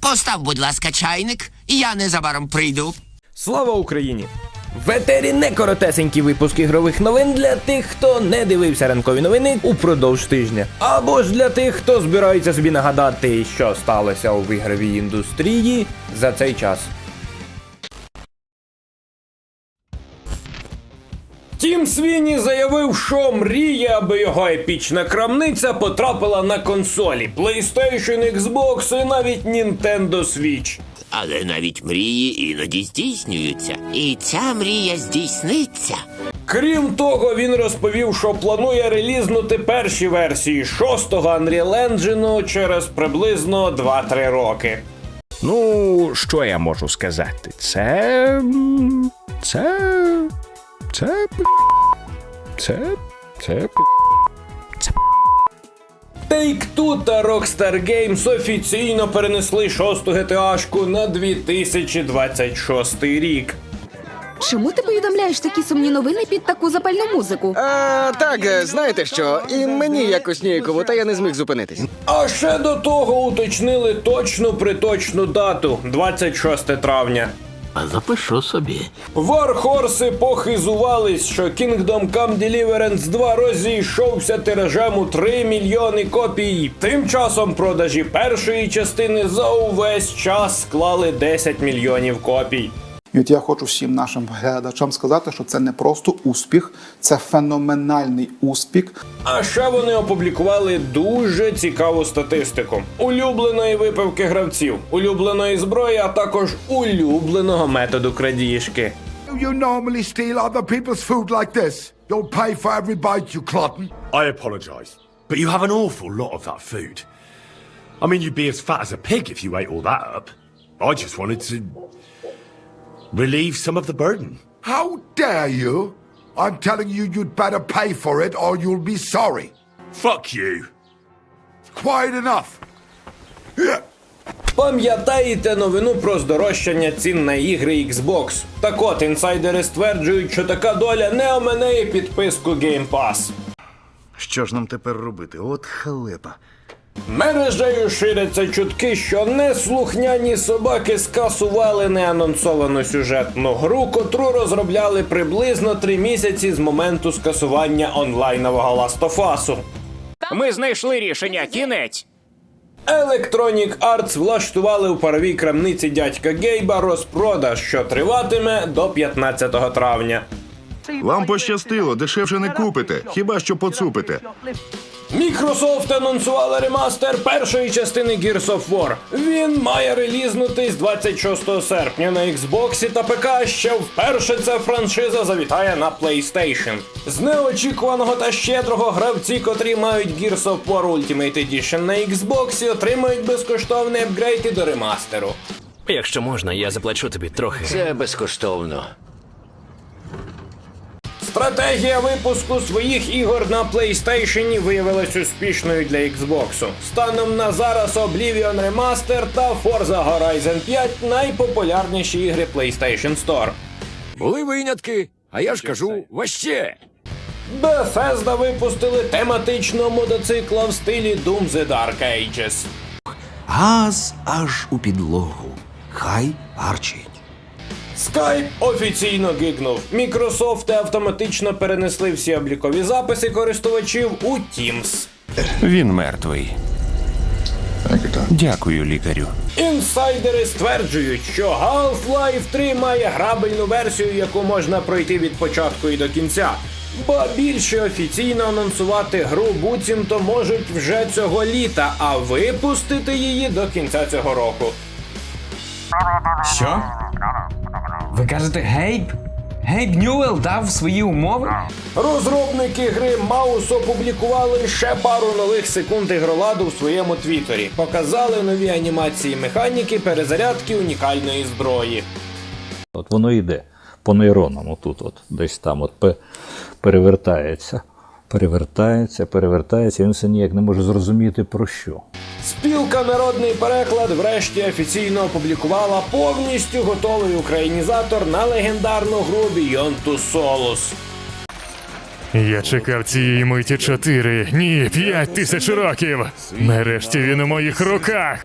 Постав, будь ласка, чайник, і я незабаром прийду. Слава Україні! В етері не коротесенький випуск ігрових новин для тих, хто не дивився ранкові новини упродовж тижня. Або ж для тих, хто збирається собі нагадати, що сталося у ігровій індустрії за цей час. Тім Свіні заявив, що мріє, аби його епічна крамниця потрапила на консолі PlayStation, Xbox і навіть Nintendo Switch. Але навіть мрії іноді здійснюються. І ця мрія здійсниться. Крім того, він розповів, що планує релізнути перші версії шостого Unreal Engine через приблизно 2-3 роки. Ну, що я можу сказати? Це. Це. Це. п- Це. Це. п- Take-Two та Rockstar Games офіційно перенесли шосту GTA-шку на 2026 рік. Чому ти повідомляєш такі сумні новини під таку запальну музику? А, так, е, знаєте що, і мені якось ніяково, та я не зміг зупинитись. А ще до того уточнили точну приточну дату 26 травня. А запишу собі. Вархорси похизувались, що Kingdom Come Deliverance 2 розійшовся тиражем у 3 мільйони копій. Тим часом продажі першої частини за увесь час склали 10 мільйонів копій. І от я хочу всім нашим глядачам сказати, що це не просто успіх, це феноменальний успіх. А ще вони опублікували дуже цікаву статистику улюбленої випивки гравців, улюбленої зброї, а також улюбленого методу крадіжки. You normally steal other people's food like this? You'll pay for every bite, you clotton. I apologise, but you have an awful lot of that food. I mean, you'd be as fat as a pig if you ate all that up. I just wanted to relieve some of the burden. How dare you? I'm telling you, you'd better pay for it or you'll be sorry. Fuck you. Quiet enough. Yeah. Пам'ятаєте новину про здорожчання цін на ігри Xbox? Так от інсайдери стверджують, що така доля не оминає підписку Game Pass. Що ж нам тепер робити? От халепа. Мережею ширяться чутки, що неслухняні собаки скасували неанонсовану сюжетну гру, котру розробляли приблизно три місяці з моменту скасування онлайнового Us. Ми знайшли рішення. Кінець. Electronic Arts влаштували у паровій крамниці дядька Гейба розпродаж, що триватиме до 15 травня. Вам пощастило, дешевше не купите, хіба що поцупите. Microsoft анонсувала ремастер першої частини Gears of War. Він має релізнутись 26 серпня на Xbox та ПК. Ще вперше ця франшиза завітає на PlayStation. З неочікуваного та щедрого гравці, котрі мають Gears of War Ultimate Edition на Xbox, отримають безкоштовний апгрейд і до ремастеру. Якщо можна, я заплачу тобі трохи. Це безкоштовно. Стратегія випуску своїх ігор на PlayStation виявилась успішною для Xbox. Станом на зараз Oblivion Remaster та Forza Horizon 5 найпопулярніші ігри PlayStation Store. Були винятки, а я ж кажу, ваще. Bethesda випустили тематичного мотоцикла в стилі Doom The Dark Ages. Газ аж у підлогу. Хай гарчить. Skype офіційно гигнув. Мікрософти автоматично перенесли всі облікові записи користувачів у Teams. Він мертвий. Дякую, лікарю. Інсайдери стверджують, що Half-Life 3 має грабельну версію, яку можна пройти від початку і до кінця. Ба більше офіційно анонсувати гру буцімто можуть вже цього літа, а випустити її до кінця цього року. Що? Ви кажете, Гейб? Гейб Ньюел дав свої умови? Розробники гри Маус опублікували ще пару нових секунд ігроладу в своєму твіттері. Показали нові анімації механіки перезарядки унікальної зброї. От воно йде по нейронам, отут, от, десь там от перевертається, перевертається, перевертається, і він все ніяк не може зрозуміти про що. Спілка Народний переклад врешті офіційно опублікувала повністю готовий українізатор на легендарну гру Beyond Two Souls. Я чекав цієї миті чотири, ні, п'ять тисяч років. Нарешті він у моїх руках.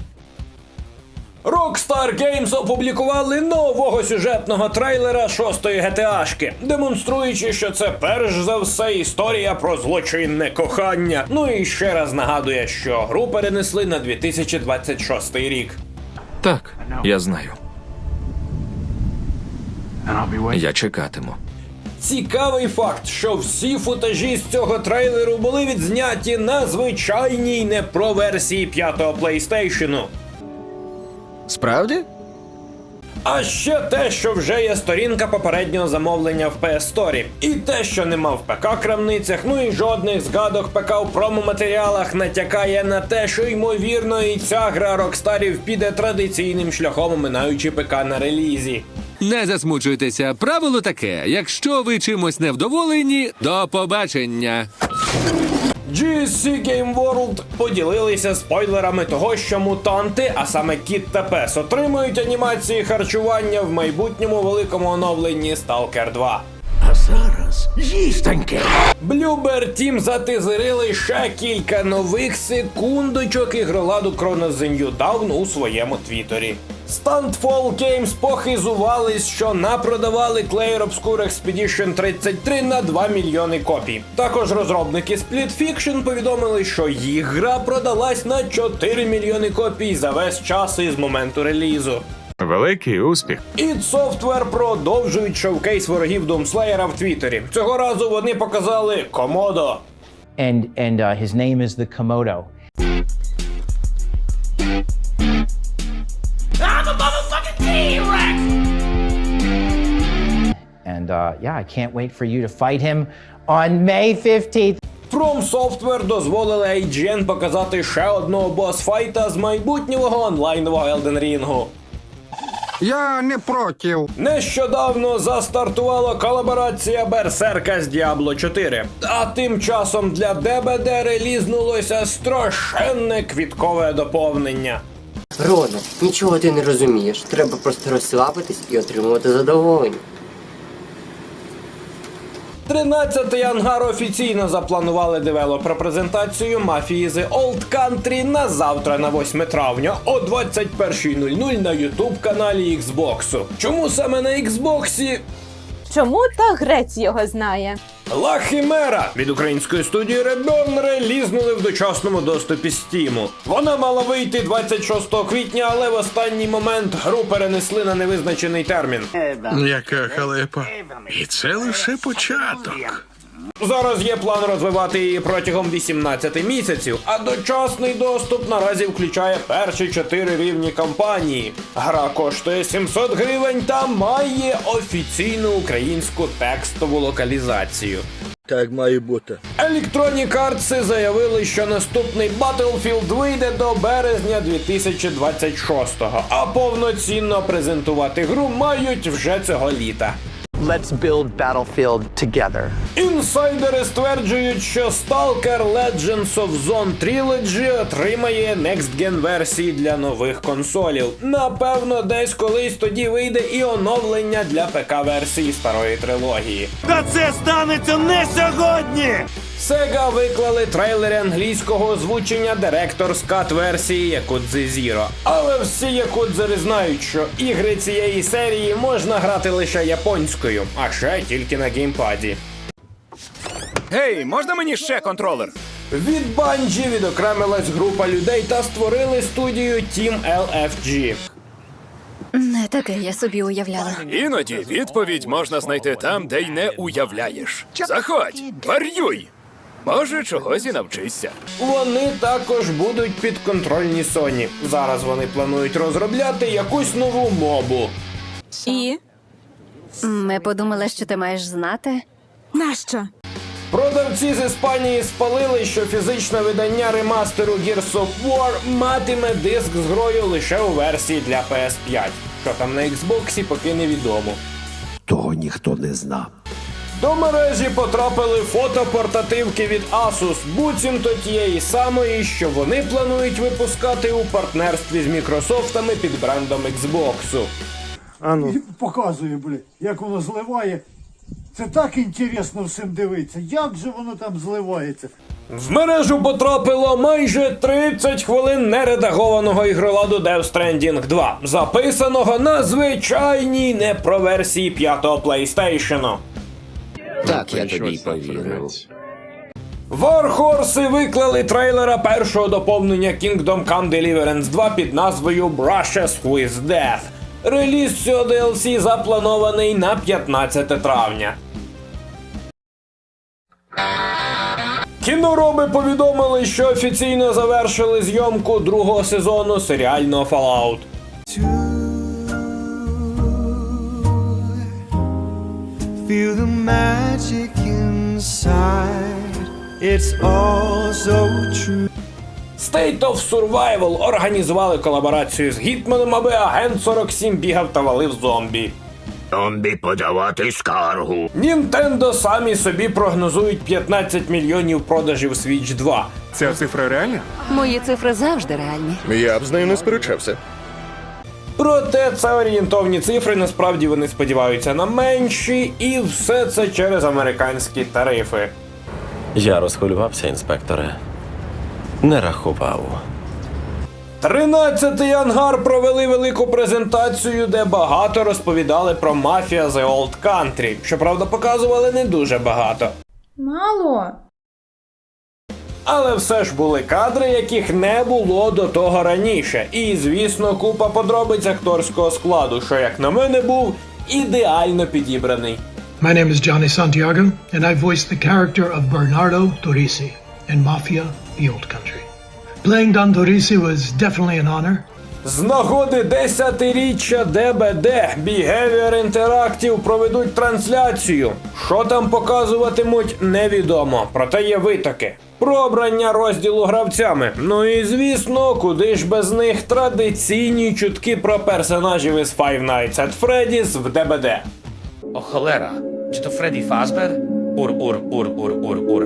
Rockstar Games опублікували нового сюжетного трейлера шостої GTA-шки, демонструючи, що це перш за все історія про злочинне кохання. Ну і ще раз нагадує, що гру перенесли на 2026 рік. Так, я знаю. Я чекатиму. Цікавий факт, що всі футажі з цього трейлеру були відзняті на звичайній не про версії п'ятого PlayStation. Справді? А ще те, що вже є сторінка попереднього замовлення в PS Store. І те, що нема в ПК крамницях, ну і жодних згадок ПК в промоматеріалах натякає на те, що ймовірно і ця гра Рокстарів піде традиційним шляхом, оминаючи ПК на релізі. Не засмучуйтеся. Правило таке: якщо ви чимось невдоволені, до побачення. GSC Game World поділилися спойлерами того, що мутанти, а саме Кіт та Пес, отримують анімації харчування в майбутньому великому оновленні Stalker 2. А зараз їстоньке. Bloober Team затизерили ще кілька нових секундочок ігроладу New Dawn у своєму твіттері. Stuntfall Games похизувались, що напродавали Clair Obscure Expedition 33 на 2 мільйони копій. Також розробники Split Fiction повідомили, що їх гра продалась на 4 мільйони копій за весь час із моменту релізу. Великий успіх. id Software продовжують шоукейс ворогів Doomslayer в Твіттері. Цього разу вони показали Комодо. and and uh, his name is the Komodo. And uh, yeah, I can't wait for you to fight him on May 15th. From Software дозволили IGN показати ще одного босфайта з майбутнього онлайнового Elden Ring. Я не проти. Нещодавно застартувала колаборація Берсерка з Diablo 4. А тим часом для ДБД релізнулося страшенне квіткове доповнення. Рода, нічого ти не розумієш. Треба просто розслабитись і отримувати задоволення. 13-й ангар офіційно запланували девелопер-презентацію мафії The Old Country на завтра, на 8 травня, о 21.00 на YouTube каналі Xbox. Чому саме на Xbox? Чому та грець його знає? Лахімера від української студії Redburn релізнули в дочасному доступі Стіму. Вона мала вийти 26 квітня, але в останній момент гру перенесли на невизначений термін. Яка халепа. І це лише початок. Зараз є план розвивати її протягом 18 місяців, а дочасний доступ наразі включає перші 4 рівні кампанії. Гра коштує 700 гривень та має офіційну українську текстову локалізацію. Так має бути. Electronic Arts заявили, що наступний Battlefield вийде до березня 2026-го, а повноцінно презентувати гру мають вже цього літа. Let's build Battlefield together. Інсайдери стверджують, що Stalker Legends of Zone Trilogy отримає Next Gen версії для нових консолів. Напевно, десь колись тоді вийде і оновлення для ПК версії старої трилогії. Та це станеться не сьогодні! Sega виклали трейлери англійського озвучення Director's Cut версії Yakuza Zero. Але всі якудзери знають, що ігри цієї серії можна грати лише японською, а ще тільки на геймпаді. Гей, можна мені ще контролер? Від Bungie відокремилась група людей та створили студію Team LFG. Не таке я собі уявляла. Іноді відповідь можна знайти там, де й не уявляєш. Заходь, варюй! Може, чогось і навчишся. Вони також будуть підконтрольні Sony. Зараз вони планують розробляти якусь нову мобу. І Ми подумали, що ти маєш знати. нащо? Продавці з Іспанії спалили, що фізичне видання ремастеру Gears of War матиме диск з грою лише у версії для PS5. Що там на Xbox, поки невідомо. Того ніхто не знав. До мережі потрапили фото портативки від Asus, буцімто тієї самої, що вони планують випускати у партнерстві з Мікрософтами під брендом Xbox. Ану. Показує, блін, як воно зливає. Це так інтересно всім дивитися. Як же воно там зливається? В мережу потрапило майже 30 хвилин нередагованого ігроладу Death Stranding 2, записаного на звичайній непроверсії п'ятого PlayStation. Так, я тобі й повірив. Warhorse виклали трейлера першого доповнення Kingdom Come Deliverance 2 під назвою Brushes with Death. Реліз цього DLC запланований на 15 травня. Кінороби повідомили, що офіційно завершили зйомку другого сезону серіального Fallout. Feel the magic inside. It's all so true. State of Survival організували колаборацію з Гітманом, аби агент 47 бігав та валив зомбі. Зомбі подавати скаргу. Нінтендо самі собі прогнозують 15 мільйонів продажів Switch 2. Ця цифра реальна? Мої цифри завжди реальні. Я б з нею не сперечався. Проте це орієнтовні цифри, насправді вони сподіваються на менші, і все це через американські тарифи. Я розхвилювався, інспекторе. Не рахував. 13-й ангар провели велику презентацію, де багато розповідали про Mafia The Old Country. Щоправда, показували не дуже багато. Мало. Але все ж були кадри, яких не було до того раніше. І, звісно, купа подробиць акторського складу, що, як на мене, був ідеально підібраний. My name is Johnny Santiago, and I voiced the character of Bernardo Torrisi in Mafia The Old Country. Playing Don Torrisi was definitely an honor. З нагоди 10-річчя ДБД Behavior Interactive проведуть трансляцію. Що там показуватимуть, невідомо. Проте є витоки. Про обрання розділу гравцями. Ну і звісно, куди ж без них традиційні чутки про персонажів із Five Nights at Freddy's в ДБД. О, холера, чи то Фредді Фазбер? Ур,